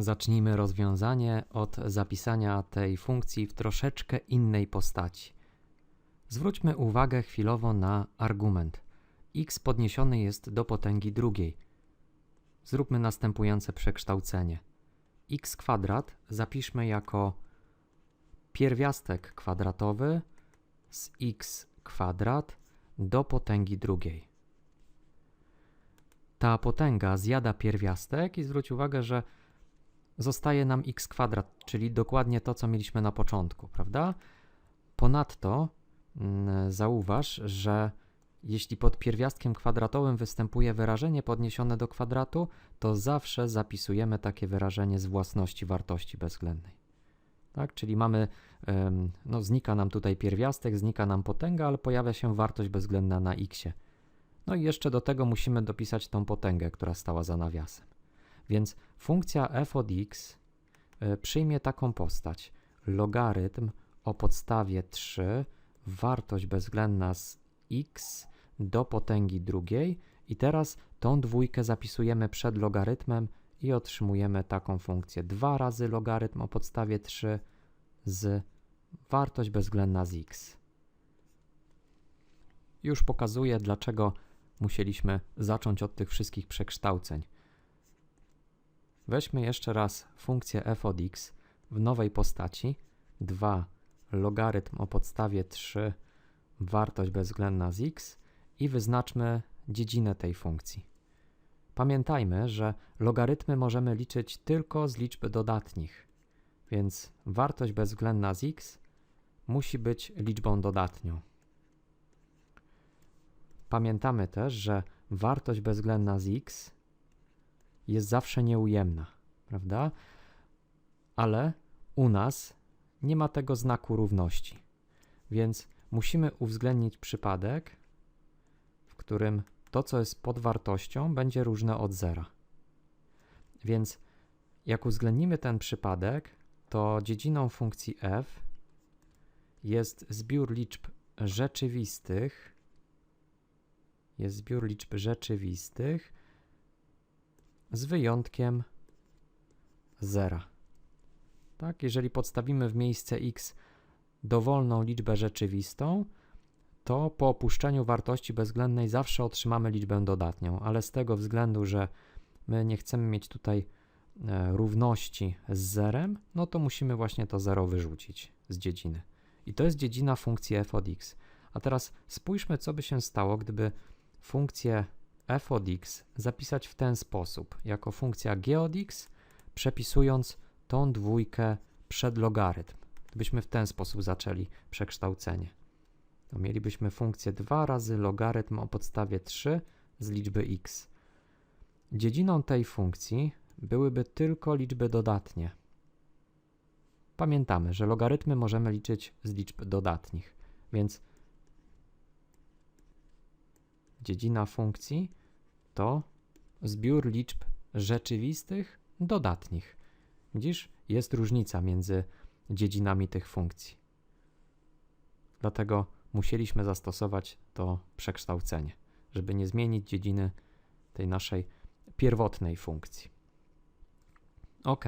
Zacznijmy rozwiązanie od zapisania tej funkcji w troszeczkę innej postaci. Zwróćmy uwagę chwilowo na argument. x podniesiony jest do potęgi drugiej. Zróbmy następujące przekształcenie. x kwadrat zapiszmy jako pierwiastek kwadratowy z x kwadrat do potęgi drugiej. Ta potęga zjada pierwiastek i zwróć uwagę, że zostaje nam x kwadrat, czyli dokładnie to, co mieliśmy na początku, prawda? Ponadto mm, zauważ, że jeśli pod pierwiastkiem kwadratowym występuje wyrażenie podniesione do kwadratu, to zawsze zapisujemy takie wyrażenie z własności wartości bezwzględnej. Tak? Czyli mamy, no znika nam tutaj pierwiastek, znika nam potęga, ale pojawia się wartość bezwzględna na x. No i jeszcze do tego musimy dopisać tą potęgę, która stała za nawiasem. Więc funkcja f od x e, przyjmie taką postać. Logarytm o podstawie 3, wartość bezwzględna z x do potęgi drugiej i teraz tą dwójkę zapisujemy przed logarytmem i otrzymujemy taką funkcję 2 razy logarytm o podstawie 3 z wartość bezwzględna z x. Już pokazuję, dlaczego musieliśmy zacząć od tych wszystkich przekształceń. Weźmy jeszcze raz funkcję f od x w nowej postaci 2 logarytm o podstawie 3 wartość bezwzględna z x i wyznaczmy dziedzinę tej funkcji. Pamiętajmy, że logarytmy możemy liczyć tylko z liczb dodatnich, więc wartość bezwzględna z x musi być liczbą dodatnią. Pamiętamy też, że wartość bezwzględna z x jest zawsze nieujemna, prawda? Ale u nas nie ma tego znaku równości. Więc musimy uwzględnić przypadek, w którym to, co jest pod wartością, będzie różne od zera. Więc jak uwzględnimy ten przypadek, to dziedziną funkcji f jest zbiór liczb rzeczywistych, jest zbiór liczb rzeczywistych z wyjątkiem zera. Tak, jeżeli podstawimy w miejsce x dowolną liczbę rzeczywistą, to po opuszczeniu wartości bezwzględnej zawsze otrzymamy liczbę dodatnią, ale z tego względu, że my nie chcemy mieć tutaj e, równości z zerem, no to musimy właśnie to zero wyrzucić z dziedziny. I to jest dziedzina funkcji f od x. A teraz spójrzmy, co by się stało, gdyby funkcję f od x zapisać w ten sposób, jako funkcja g od x, przepisując tą dwójkę przed logarytm. Gdybyśmy w ten sposób zaczęli przekształcenie, to mielibyśmy funkcję 2 razy logarytm o podstawie 3 z liczby x. Dziedziną tej funkcji byłyby tylko liczby dodatnie. Pamiętamy, że logarytmy możemy liczyć z liczb dodatnich, więc dziedzina funkcji to zbiór liczb rzeczywistych dodatnich. Widzisz, jest różnica między dziedzinami tych funkcji. Dlatego musieliśmy zastosować to przekształcenie, żeby nie zmienić dziedziny tej naszej pierwotnej funkcji. Ok.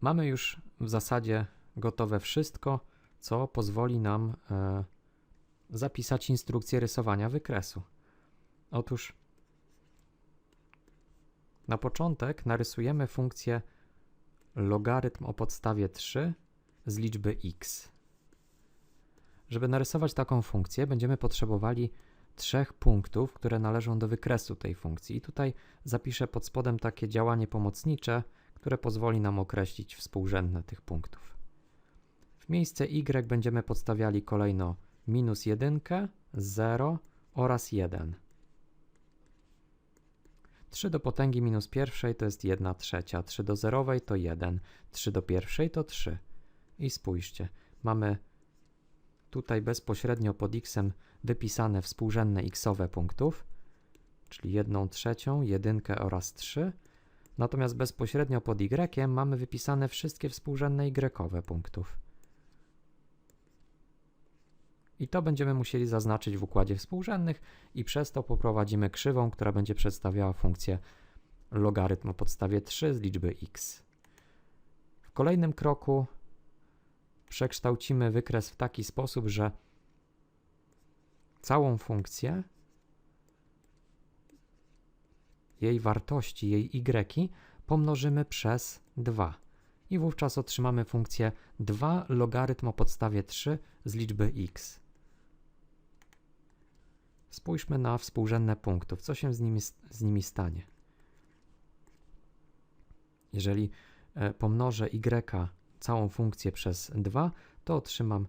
Mamy już w zasadzie gotowe wszystko, co pozwoli nam e, zapisać instrukcję rysowania wykresu. Otóż na początek narysujemy funkcję logarytm o podstawie 3 z liczby x. Żeby narysować taką funkcję, będziemy potrzebowali trzech punktów, które należą do wykresu tej funkcji. I tutaj zapiszę pod spodem takie działanie pomocnicze, które pozwoli nam określić współrzędne tych punktów. W miejsce y będziemy podstawiali kolejno minus 1, 0 oraz 1. 3 do potęgi minus pierwszej to jest 1 trzecia, 3 do zerowej to 1, 3 do pierwszej to 3. I spójrzcie, mamy tutaj bezpośrednio pod x wypisane współrzędne xowe punktów, czyli 1 trzecią, 1 oraz 3. Natomiast bezpośrednio pod y mamy wypisane wszystkie współrzędne y punktów. I to będziemy musieli zaznaczyć w układzie współrzędnych i przez to poprowadzimy krzywą, która będzie przedstawiała funkcję logarytm o podstawie 3 z liczby x. W kolejnym kroku przekształcimy wykres w taki sposób, że całą funkcję, jej wartości, jej y, pomnożymy przez 2. I wówczas otrzymamy funkcję 2 logarytm o podstawie 3 z liczby x. Spójrzmy na współrzędne punktów. Co się z nimi, z nimi stanie? Jeżeli e, pomnożę y całą funkcję przez 2, to otrzymam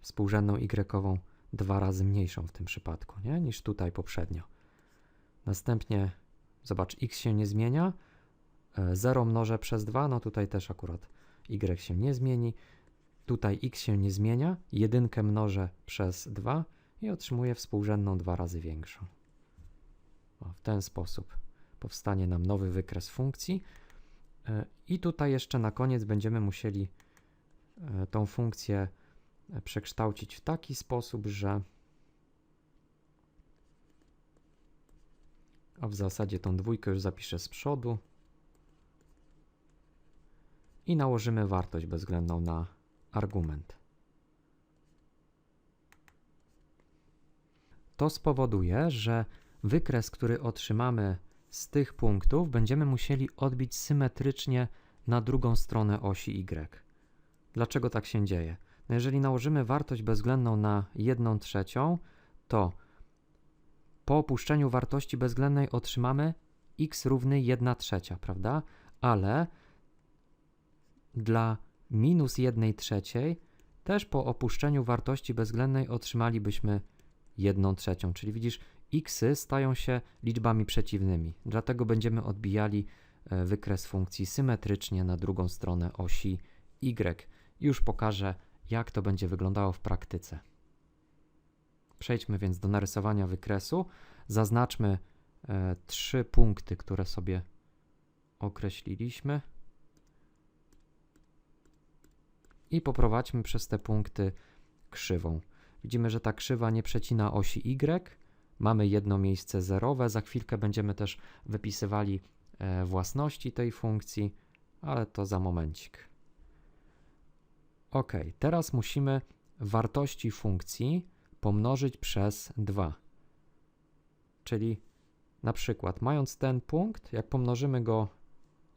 współrzędną y dwa razy mniejszą w tym przypadku, nie? niż tutaj poprzednio. Następnie, zobacz, x się nie zmienia, 0 mnożę przez 2, no tutaj też akurat y się nie zmieni. Tutaj x się nie zmienia, jedynkę mnożę przez 2 i otrzymuję współrzędną dwa razy większą. O, w ten sposób powstanie nam nowy wykres funkcji. E, I tutaj jeszcze na koniec będziemy musieli e, tą funkcję e, przekształcić w taki sposób, że a w zasadzie tą dwójkę już zapiszę z przodu i nałożymy wartość bezwzględną na argument. To spowoduje, że wykres, który otrzymamy z tych punktów, będziemy musieli odbić symetrycznie na drugą stronę osi y. Dlaczego tak się dzieje? No jeżeli nałożymy wartość bezwzględną na 1 trzecią, to po opuszczeniu wartości bezwzględnej otrzymamy x równy 1 trzecia, prawda? Ale dla minus 1 trzeciej też po opuszczeniu wartości bezwzględnej otrzymalibyśmy 1 trzecią, czyli widzisz, xy stają się liczbami przeciwnymi. Dlatego będziemy odbijali e, wykres funkcji symetrycznie na drugą stronę osi y. Już pokażę, jak to będzie wyglądało w praktyce. Przejdźmy więc do narysowania wykresu. Zaznaczmy e, trzy punkty, które sobie określiliśmy. I poprowadźmy przez te punkty krzywą. Widzimy, że ta krzywa nie przecina osi y. Mamy jedno miejsce zerowe. Za chwilkę będziemy też wypisywali e, własności tej funkcji, ale to za momencik. Ok, teraz musimy wartości funkcji pomnożyć przez 2. Czyli na przykład, mając ten punkt, jak pomnożymy go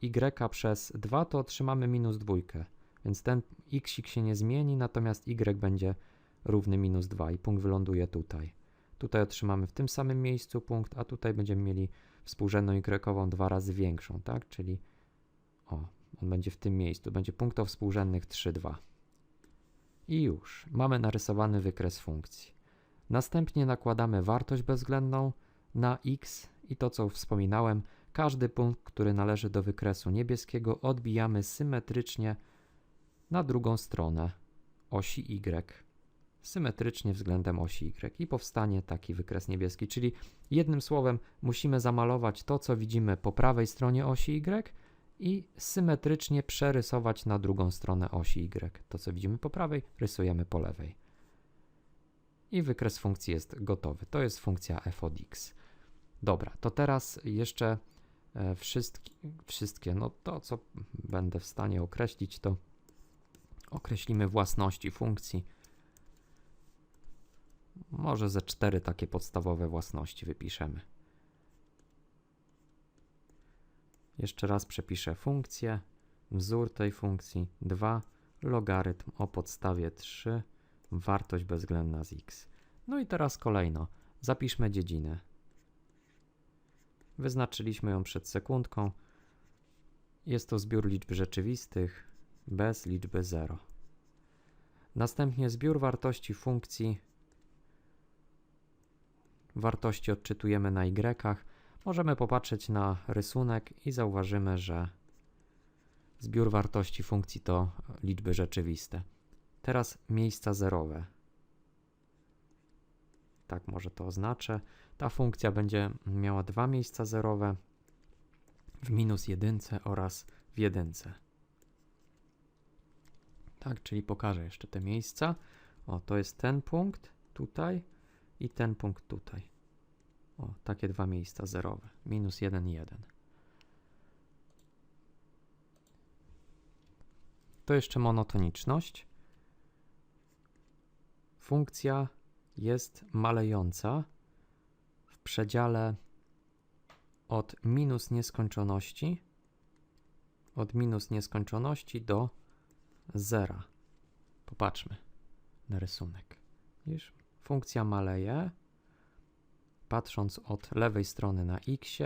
y przez 2, to otrzymamy minus dwójkę. Więc ten x się nie zmieni, natomiast y będzie równy minus 2 i punkt wyląduje tutaj. Tutaj otrzymamy w tym samym miejscu punkt, a tutaj będziemy mieli współrzędną y dwa razy większą, tak? Czyli o, on będzie w tym miejscu. Będzie punkt o współrzędnych 3, 2. I już, mamy narysowany wykres funkcji. Następnie nakładamy wartość bezwzględną na x i to, co wspominałem, każdy punkt, który należy do wykresu niebieskiego, odbijamy symetrycznie na drugą stronę osi y symetrycznie względem osi y i powstanie taki wykres niebieski, czyli jednym słowem musimy zamalować to, co widzimy po prawej stronie osi y i symetrycznie przerysować na drugą stronę osi y. To, co widzimy po prawej, rysujemy po lewej. I wykres funkcji jest gotowy. To jest funkcja f od x. Dobra, to teraz jeszcze e, wszystkie, wszystkie, no to, co będę w stanie określić, to określimy własności funkcji może ze cztery takie podstawowe własności wypiszemy. Jeszcze raz przepiszę funkcję, wzór tej funkcji 2, logarytm o podstawie 3, wartość bezwzględna z x. No i teraz kolejno, zapiszmy dziedzinę. Wyznaczyliśmy ją przed sekundką. Jest to zbiór liczb rzeczywistych bez liczby 0. Następnie zbiór wartości funkcji wartości odczytujemy na y, możemy popatrzeć na rysunek i zauważymy, że zbiór wartości funkcji to liczby rzeczywiste. Teraz miejsca zerowe. Tak może to oznaczę. Ta funkcja będzie miała dwa miejsca zerowe w minus jedynce oraz w jedynce. Tak, czyli pokażę jeszcze te miejsca. O, to jest ten punkt tutaj i ten punkt tutaj. O, takie dwa miejsca zerowe. Minus 1, 1. To jeszcze monotoniczność. Funkcja jest malejąca w przedziale od minus nieskończoności od minus nieskończoności do zera. Popatrzmy na rysunek. Widzisz? Funkcja maleje patrząc od lewej strony na x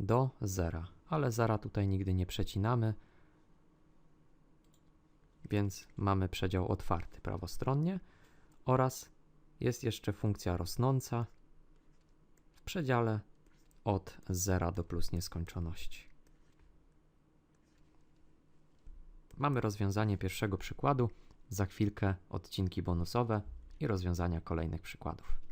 do zera, ale zera tutaj nigdy nie przecinamy, więc mamy przedział otwarty prawostronnie oraz jest jeszcze funkcja rosnąca w przedziale od zera do plus nieskończoności. Mamy rozwiązanie pierwszego przykładu, za chwilkę odcinki bonusowe i rozwiązania kolejnych przykładów.